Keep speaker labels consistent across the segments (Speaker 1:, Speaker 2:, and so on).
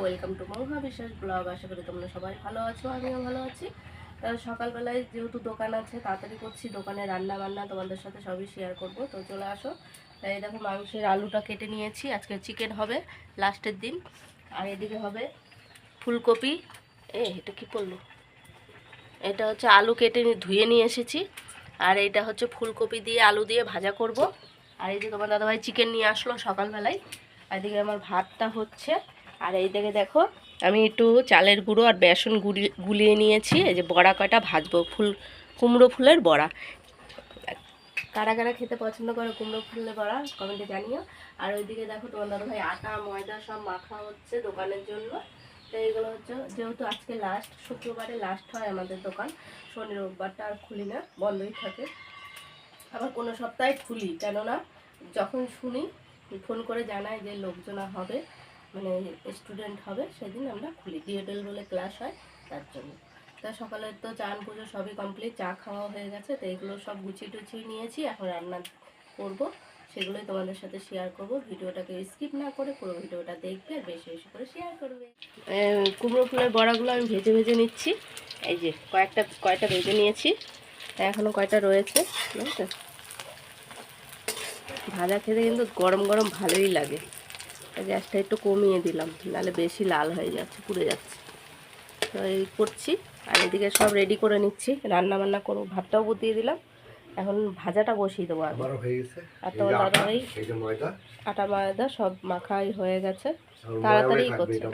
Speaker 1: Welcome to মহা বিশ্বাস blog আশা করি তোমরা সবাই ভালো আছো, আমিও ভালো আছি। সকালবেলায় যেহেতু দোকান আছে, তাড়াতাড়ি করছি, দোকানে রান্না বান্না তোমাদের সাথে সবই শেয়ার করব। তো চলে আসো। এই দেখো মাংসের আলুটা কেটে নিয়েছি, আজকে চিকেন হবে লাস্টের দিন। আর এদিকে হবে ফুলকপি। এ, এটা কি করল এটা হচ্ছে আলু কেটে ধুয়ে নিয়ে এসেছি। আর এটা হচ্ছে ফুলকপি দিয়ে আলু দিয়ে ভাজা করব। আর এই যে তোমার দাদাভাই চিকেন নিয়ে আসলো সকালবেলায়। আর এদিকে আমার ভাতটা হচ্ছে আর এই দিকে দেখো, আমি একটু চালের গুঁড়ো আর বেসন গুলি গুলিয়ে নিয়েছি। এই যে বড়া কয়টা ভাজবো? ফুল, কুমড়ো ফুলের বড়া। কারা কারা খেতে পছন্দ করে কুমড়ো ফুলের বড়া কমেন্টে জানিও। আর ওইদিকে দেখো তোমার দাদাভাই আটা, ময়দা সব মাখা হচ্ছে দোকানের জন্য। তো এইগুলো হচ্ছে, যেহেতু আজকে লাস্ট শুক্রবারে লাস্ট হয় আমাদের দোকান, শনি রোববারটা আর খুলি না, বন্ধই থাকে। আবার কোনো সপ্তাহে খুলি, কেননা যখন শুনি, ফোন করে জানায় যে লোকজন হবে। মানে স্টুডেন্ট হবে, সেদিন আমরা খুলি। ডিএডএল বলে ক্লাস হয়, তার জন্য। তা সকালে তো চান পুজো সবই কমপ্লিট চা খাওয়া হয়ে গেছে, তো এগুলো সব গুছিয়ে টুছিয়ে নিয়েছি, এখন রান্না করব, সেগুলোই তোমাদের সাথে শেয়ার করব। ভিডিওটাকে স্কিপ না করে পুরো ভিডিওটা দেখবে আর বেশি বেশি করে শেয়ার করবে। কুমড়ো ফুলের বড়াগুলো আমি ভেজে ভেজে নিচ্ছি। এই যে, কয়েকটা কয়টা ভেজে নিয়েছি এখনও কয়টা রয়েছে ভাজা খেতে কিন্তু গরম গরম ভালোই লাগে। গ্যাসটা একটু কমিয়ে দিলাম নাহলে বেশি লাল হয়ে যাচ্ছে পুড়ে যাচ্ছে। তো এই করছি আর এদিকে সব রেডি করে নিচ্ছি। রান্না বান্না করব ভাতটাও বসিয়ে দিলাম। এখন ভাজাটা বসিয়ে দেবো আগে। আর তোমার
Speaker 2: যে আটা, ময়দা।
Speaker 1: আটা ময়দা সব মাখাই হয়ে গেছে। তাড়াতাড়ি করছে।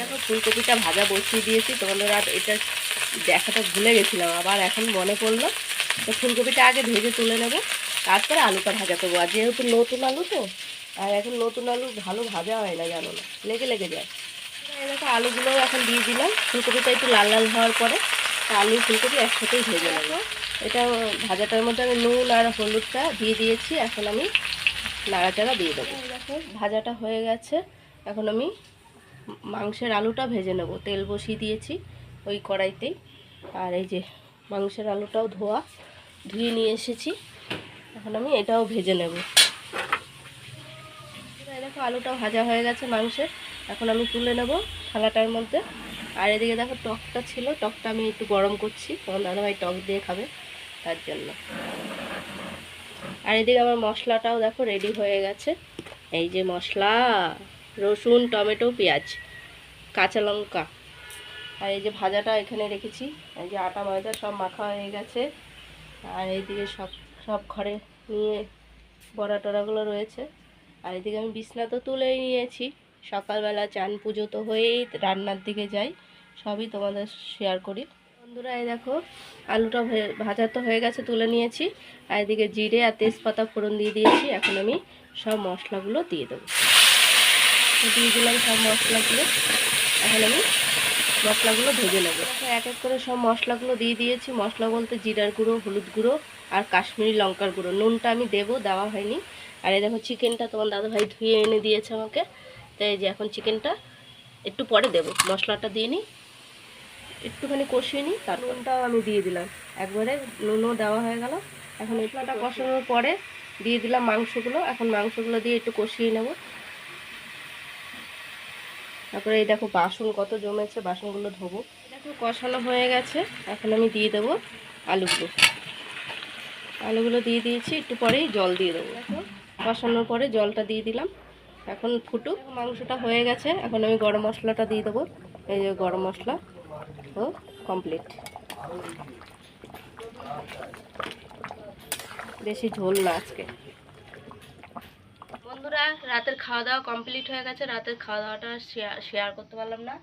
Speaker 1: দেখো ফুলকপিটা ভাজা বসিয়ে দিয়েছি। তোমাদের আর এটা দেখাটা ভুলে গেছিলাম আবার এখন মনে পড়ল। তো ফুলকপিটা আগে ভেজে তুলে নেব। তারপরে আলুটা ভাজা করব। আর যেহেতু নতুন আলু তো আর এখন নতুন আলু ভালো ভাজা হয় না, জানো না। লেগে লেগে যায়। দেখো আলুগুলো এখন দিয়ে দিলাম। ফুলকপিটা একটু লাল লাল হওয়ার পরে আলু ফুলকপি একসাথেই ভেজে নেব। এটা ভাজাটার মধ্যে আমি নুন আর হলুদটা দিয়ে দিয়েছি। এখন আমি নাড়াচাড়া দিয়ে দেবো। দেখো, ভাজাটা হয়ে গেছে। এখন আমি মাংসের আলুটা ভেজে নেব। তেল বসিয়ে দিয়েছি ওই কড়াইতেই। আর এই যে মাংসের আলুটাও ধোয়া, ধুয়ে নিয়ে এসেছি। এখন আমি এটাও ভেজে নেব। দেখো আলুটা ভাজা হয়ে গেছে মাংসের। এখন আমি তুলে নেব থালাটার মধ্যে। আর এদিকে দেখো, টকটা ছিল, টকটা আমি একটু গরম করছি তখন দাদাভাই টক দিয়ে খাবে তার জন্য। আর এদিকে আমার মশলাটাও দেখো রেডি হয়ে গেছে। এই যে মশলা, রসুন, টমেটো, পেঁয়াজ, কাঁচা লঙ্কা। আর এই যে ভাজাটা এখানে রেখেছি। এই যে আটা, ময়দা সব মাখা হয়ে গেছে। আর এইদিকে সব সব ঘরে নিয়ে বড়া টড়াগুলো রয়েছে। আর এদিকে আমি বিছনা তো তুলেই নিয়েছি। সকালবেলা চান পুজো তো হয়েই রান্নার দিকে যাই, সবই তোমাদের শেয়ার করি। বন্ধুরা, এই দেখো, আলুটা ভাজা তো হয়ে গেছে, তুলে নিয়েছি। আর এদিকে জিরে আর তেজপাতা ফোড়ন দিয়ে দিয়েছি। এখন আমি সব মশলাগুলো দিয়ে দেবো। দিয়ে দিলাম সব মশলাগুলো। এখন আমি মশলাগুলো ভেজে নেব। এক এক করে সব মশলাগুলো দিয়ে দিয়েছি। মশলা বলতে জিরার গুঁড়ো, হলুদ গুঁড়ো আর কাশ্মীরি লঙ্কার গুঁড়ো। নুনটা আমি দেবো, দেওয়া হয়নি। আর এই দেখো চিকেনটা তোমার দাদাভাই ধুয়ে এনে দিয়েছে আমাকে। তাই যে এখন চিকেনটা একটু পরে দেবো। মশলাটা দিয়ে নিই, একটুখানি কষিয়ে নিই তার নুনটাও আমি দিয়ে দিলাম। একবারে নুনও দেওয়া হয়ে গেল। এখন মশলাটা কষানোর পরে দিয়ে দিলাম মাংসগুলো। এখন মাংসগুলো দিয়ে একটু কষিয়ে নেব। তারপরে এই দেখো বাসন কত জমেছে, বাসনগুলো ধোবো। দেখো কষানো হয়ে গেছে। এখন আমি দিয়ে দেবো আলুগুলো। আলুগুলো দিয়ে দিয়েছি, একটু পরেই জল দিয়ে দেবো। দেখো কষানোর পরে জলটা দিয়ে দিলাম। এখন ফুটুক। মাংসটা হয়ে গেছে। এখন আমি গরম মশলাটা দিয়ে দেবো। এই যে গরম মশলা, ও কমপ্লিট বেশি ঝোল না আজকে। বন্ধুরা, রাতের খাওয়া দাওয়া কমপ্লিট হয়ে গেছে। রাতের খাওয়া দাওয়াটা শেয়ার শেয়ার করতে পারলাম না।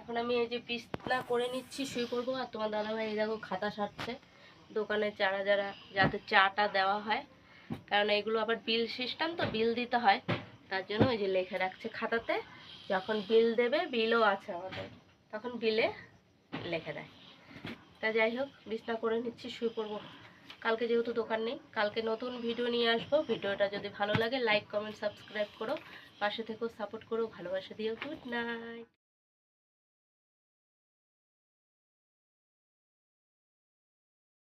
Speaker 1: এখন আমি এই যে বিছনা করে নিচ্ছি, শুয়ে পড়ব। আর তোমার দাদাভাই এই দেখো খাতা সারছে। দোকানে যারা যারা যাদের চাটা দেওয়া হয় কারণ এগুলো আবার বিল সিস্টেম তো বিল দিতে হয়। তার জন্য ওই যে লিখে রাখছে খাতাতে, যখন বিল দেবে বিলও আছে আমাদের। তখন বিলে লিখে দেয়। তা যাই হোক, বিছনা করে নিচ্ছি, শুয়ে পড়ব। কালকে যেহেতু দোকান নেই, কালকে নতুন ভিডিও নিয়ে আসব। ভিডিওটা যদি ভালো লাগে লাইক কমেন্ট সাবস্ক্রাইব করো। পাশে থেকেও সাপোর্ট করো, ভালোবাসা দিও। Good night